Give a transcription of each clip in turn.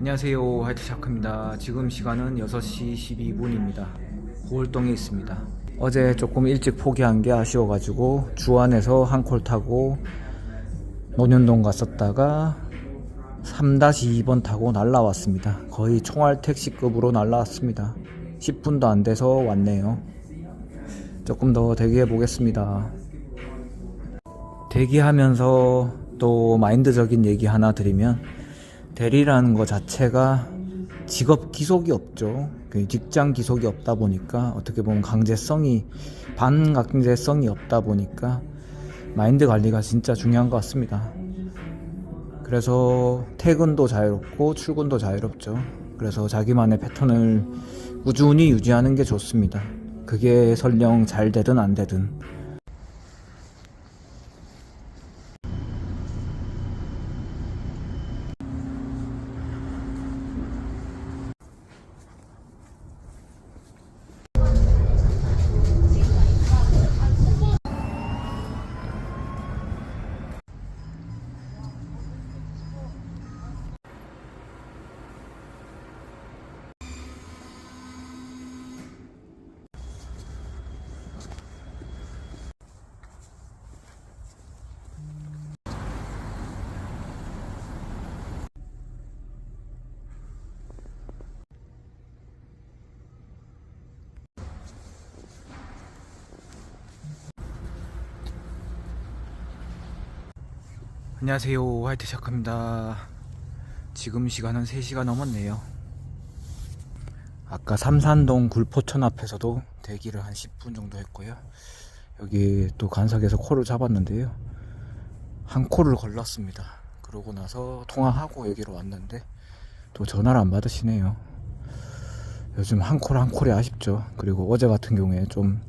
안녕하세요. 하이트 샤크입니다. 지금 시간은 6시 12분입니다. 고을동에 있습니다. 어제 조금 일찍 포기한 게 아쉬워가지고 주안에서 한 콜 타고 논현동 갔었다가 3-2번 타고 날라왔습니다. 거의 총알 택시급으로 날라왔습니다. 10분도 안 돼서 왔네요. 조금 더 대기해 보겠습니다. 대기하면서 또 마인드적인 얘기 하나 드리면 대리라는 것 자체가 직업 기속이 없죠. 그 직장 기속이 없다 보니까 어떻게 보면 강제성이 반강제성이 없다 보니까 마인드 관리가 진짜 중요한 것 같습니다. 그래서 퇴근도 자유롭고 출근도 자유롭죠. 그래서 자기만의 패턴을 꾸준히 유지하는 게 좋습니다. 그게 설령 잘 되든 안 되든 안녕하세요. 화이트 샤크입니다. 지금 시간은 3시가 넘었네요. 아까 삼산동 굴포천 앞에서도 대기를 한 10분 정도 했고요. 여기 또 간석에서 콜을 잡았는데요. 한 콜을 걸렀습니다. 그러고 나서 통화하고 여기로 왔는데 또 전화를 안 받으시네요. 요즘 한 콜 한 콜이 아쉽죠. 그리고 어제 같은 경우에 좀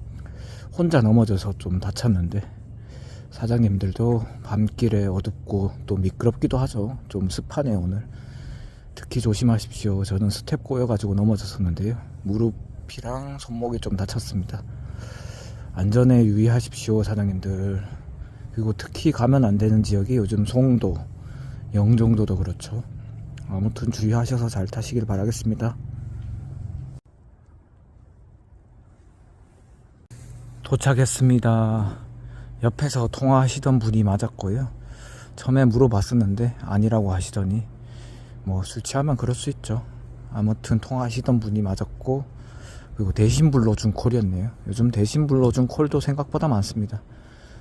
혼자 넘어져서 좀 다쳤는데 사장님들도 밤길에 어둡고 또 미끄럽기도 하죠. 좀 습하네요, 오늘. 특히 조심하십시오. 저는 스텝 꼬여가지고 넘어졌었는데요. 무릎이랑 손목이 좀 다쳤습니다. 안전에 유의하십시오, 사장님들. 그리고 특히 가면 안 되는 지역이 요즘 송도, 영종도도 그렇죠. 아무튼 주의하셔서 잘 타시길 바라겠습니다. 도착했습니다. 옆에서 통화하시던 분이 맞았고요. 처음에 물어봤었는데 아니라고 하시더니 뭐 술 취하면 그럴 수 있죠. 아무튼 통화하시던 분이 맞았고 그리고 대신 불러준 콜이었네요. 요즘 대신 불러준 콜도 생각보다 많습니다.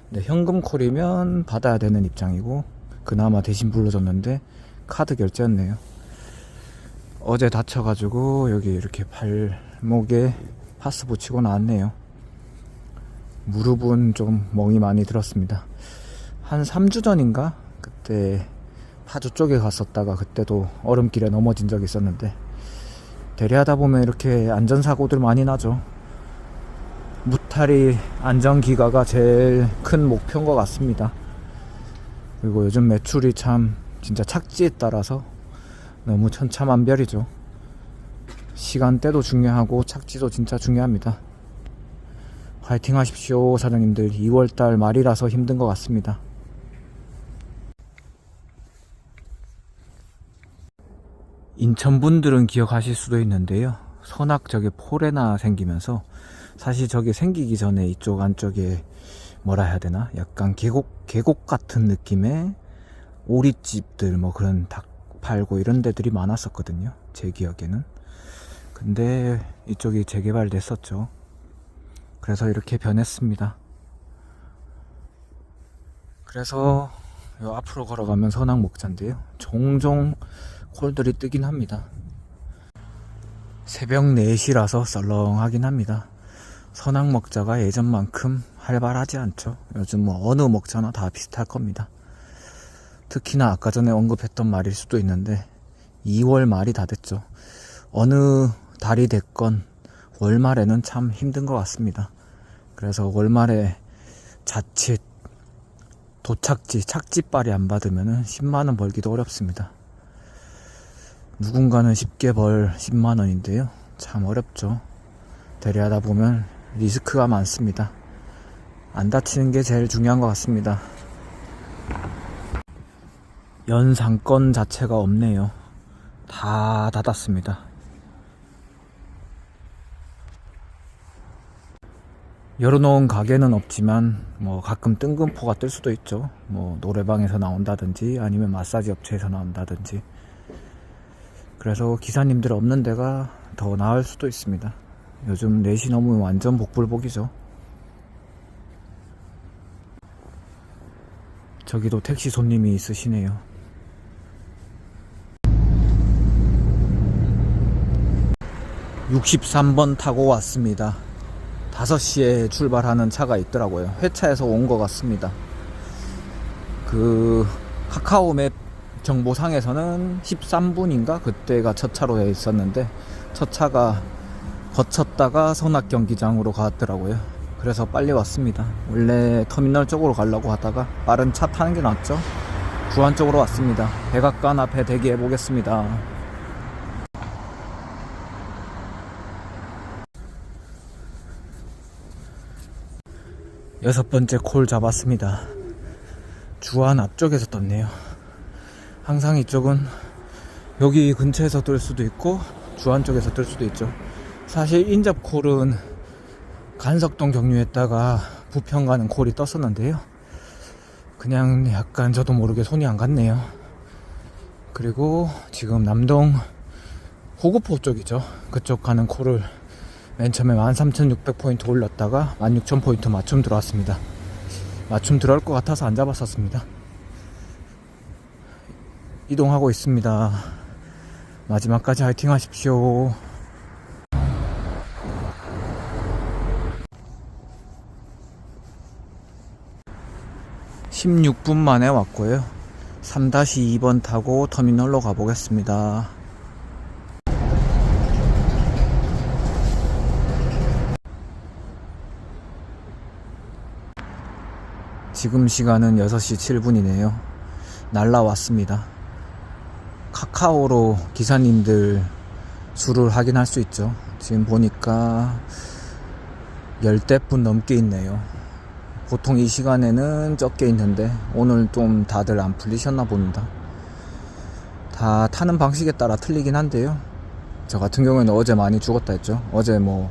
근데 현금 콜이면 받아야 되는 입장이고 그나마 대신 불러줬는데 카드 결제였네요. 어제 다쳐가지고 여기 이렇게 발목에 파스 붙이고 나왔네요. 무릎은 좀 멍이 많이 들었습니다. 한 3주 전인가? 그때 파주 쪽에 갔었다가 그때도 얼음길에 넘어진 적이 있었는데 대리하다 보면 이렇게 안전사고들 많이 나죠. 무탈이 안전기가가 제일 큰 목표인 것 같습니다. 그리고 요즘 매출이 참 진짜 착지에 따라서 너무 천차만별이죠. 시간대도 중요하고 착지도 진짜 중요합니다. 파이팅 하십시오, 사장님들. 2월달 말이라서 힘든 것 같습니다. 인천 분들은 기억하실 수도 있는데요. 선악 저게 폴에나 생기면서 사실 저게 생기기 전에 이쪽 안쪽에 뭐라 해야 되나? 약간 계곡, 계곡 같은 느낌의 오리집들 뭐 그런 닭 팔고 이런 데들이 많았었거든요. 제 기억에는. 근데 이쪽이 재개발됐었죠. 그래서 이렇게 변했습니다. 그래서 요 앞으로 걸어가면 선악 목자인데요. 종종 콜들이 뜨긴 합니다. 새벽 4시라서 썰렁하긴 합니다. 선악 먹자가 예전만큼 활발하지 않죠. 요즘 뭐 어느 먹자나 다 비슷할 겁니다. 특히나 아까 전에 언급했던 말일 수도 있는데 2월 말이 다 됐죠. 어느 달이 됐건 월말에는 참 힘든 것 같습니다. 그래서 월말에 자칫 도착지, 착지빨이 안 받으면 10만원 벌기도 어렵습니다. 누군가는 쉽게 벌 10만원인데요. 참 어렵죠. 대리하다 보면 리스크가 많습니다. 안 다치는 게 제일 중요한 것 같습니다. 연상권 자체가 없네요. 다 닫았습니다. 열어놓은 가게는 없지만 뭐 가끔 뜬금포가 뜰 수도 있죠. 뭐 노래방에서 나온다든지 아니면 마사지 업체에서 나온다든지. 그래서 기사님들 없는 데가 더 나을 수도 있습니다. 요즘 4시 넘으면 완전 복불복이죠. 저기도 택시 손님이 있으시네요. 63번 타고 왔습니다. 5시에 출발하는 차가 있더라고요. 회차에서 온 것 같습니다. 그 카카오맵 정보상에서는 13분인가 그때가 첫 차로 있었는데 첫 차가 거쳤다가 선악 경기장으로 갔더라고요. 그래서 빨리 왔습니다. 원래 터미널 쪽으로 가려고 하다가 빠른 차 타는 게 낫죠. 주안 쪽으로 왔습니다. 백악관 앞에 대기해 보겠습니다. 여섯 번째 콜 잡았습니다. 주안 앞쪽에서 떴네요. 항상 이쪽은 여기 근처에서 뜰 수도 있고 주안 쪽에서 뜰 수도 있죠. 사실 인접 콜은 간석동 경유했다가 부평 가는 콜이 떴었는데요. 그냥 약간 저도 모르게 손이 안 갔네요. 그리고 지금 남동 호구포 쪽이죠. 그쪽 가는 콜을 맨 처음에 13,600포인트 올렸다가 16,000포인트 맞춤 들어왔습니다. 맞춤 들어올 것 같아서 안 잡았었습니다. 이동하고 있습니다. 마지막까지 화이팅 하십시오. 16분 만에 왔고요. 3-2번 타고 터미널로 가보겠습니다. 지금 시간은 6시 7분이네요. 날라왔습니다. 카카오로 기사님들 수를 확인할 수 있죠. 지금 보니까 열대 분 넘게 있네요. 보통 이 시간에는 적게 있는데 오늘 좀 다들 안 풀리셨나 봅니다. 다 타는 방식에 따라 틀리긴 한데요. 저 같은 경우에는 어제 많이 죽었다 했죠. 어제 뭐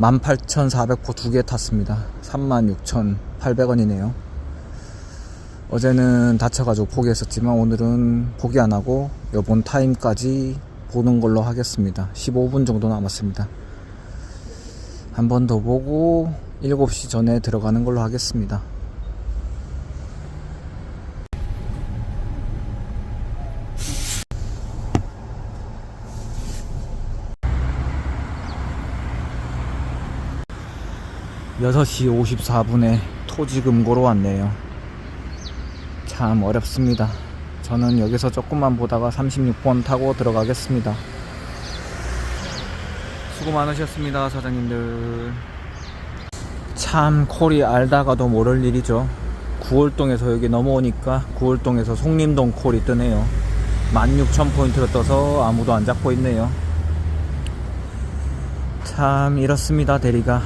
18,400포 두 개 탔습니다. 36,800원이네요. 어제는 다쳐가지고 포기했었지만 오늘은 포기 안 하고 요번 타임까지 보는 걸로 하겠습니다. 15분 정도 남았습니다. 한 번 더 보고 7시 전에 들어가는 걸로 하겠습니다. 여섯 시 54분에 토지금고로 왔네요. 참 어렵습니다. 저는 여기서 조금만 보다가 36번 타고 들어가겠습니다. 수고 많으셨습니다, 사장님들. 참 콜이 알다가도 모를 일이죠. 구월동에서 여기 넘어오니까 구월동에서 송림동 콜이 뜨네요. 16,000포인트가 떠서 아무도 안 잡고 있네요. 참 이렇습니다, 대리가.